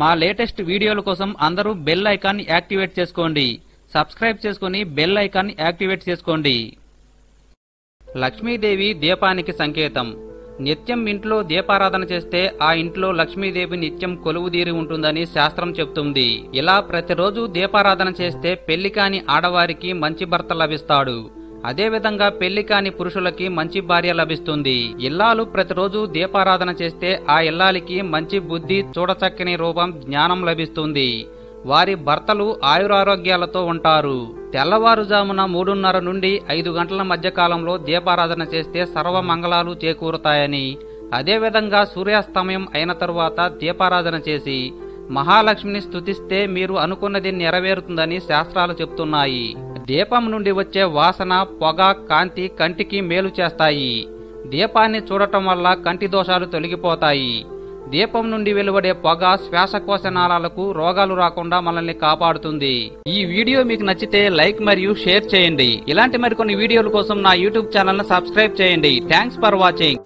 మా లేటెస్ట్ వీడియోల కోసం అందరూ బెల్ ఐకాన్ యాక్టివేట్ చేసుకోండి. సబ్స్క్రైబ్ చేసుకుని బెల్ ఐకాన్ యాక్టివేట్ చేసుకోండి. లక్ష్మీదేవి దీపానికి సంకేతం. నిత్యం ఇంట్లో దీపారాధన చేస్తే ఆ ఇంట్లో లక్ష్మీదేవి నిత్యం కొలువుదీరి ఉంటుందని శాస్త్రం చెప్తుంది ఇలా ప్రతిరోజు దీపారాధన చేస్తే పెళ్ళి కాని ఆడవారికి మంచి భర్త లభిస్తాడు. అదేవిధంగా పెళ్ళి కాని పురుషులకి మంచి భార్య లభిస్తుంది. ఇల్లాలు ప్రతిరోజు దీపారాధన చేస్తే ఆ ఇల్లాలికి మంచి బుద్ధి చూడచక్కని రూపం జ్ఞానం లభిస్తుంది. వారి భర్తలు ఆయురారోగ్యాలతో ఉంటారు. తెల్లవారుజామున మూడున్నర నుండి ఐదు గంటల మధ్య కాలంలో దీపారాధన చేస్తే సర్వమంగళాలు చేకూరుతాయని. అదేవిధంగా సూర్యాస్తమయం అయిన తరువాత దీపారాధన చేసి మహాలక్ష్మిని స్తుతిస్తే మీరు అనుకున్నది నెరవేరుతుందని శాస్త్రాలు చెప్తున్నాయి. దీపం నుండి వచ్చే వాసన పొగ కాంతి కంటికి మేలు చేస్తాయి. దీపాన్ని చూడటం వల్ల కంటి దోషాలు తొలగిపోతాయి. దీపం నుండి వెలువడే పొగ శ్వాసకోశ నాళాలకు రోగాలు రాకుండా మనల్ని కాపాడుతుంది. ఈ వీడియో మీకు నచ్చితే లైక్ మరియు షేర్ చేయండి. ఇలాంటి మరికొన్ని వీడియోల కోసం నా యూట్యూబ్ ఛానల్ సబ్స్క్రైబ్ చేయండి. Thanks for watching.